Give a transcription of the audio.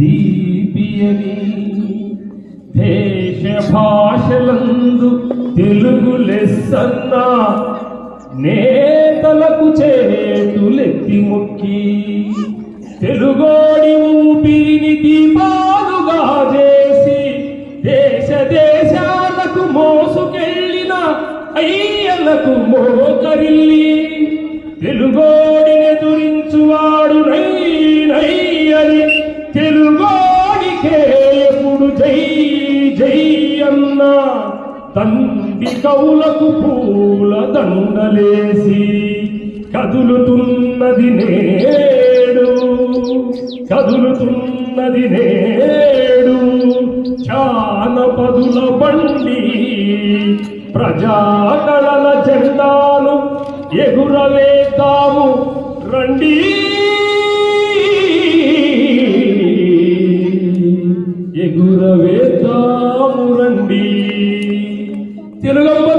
దీపియని దేశ భాషలందు తెలుగు లెస్సన్న నేతలకు చేతులెత్తి మొక్కి తెలుగోడి ఊపిరిని దీపాలుగా చేసి దేశ దేశాలకు మోసుకెళ్ళిన అయ్యలకు మోకరిల్లి తెలుగోడిని తండ్రి కౌలకు పూల దండలేసి కదులుతున్నది నేడు. కదులుతున్నది నేడు. జానపదుల బండి ప్రజాకళల జెండాను ఎగురవేతాము రండి. ఎగురవేతాము రండి. తెలుగమ్మ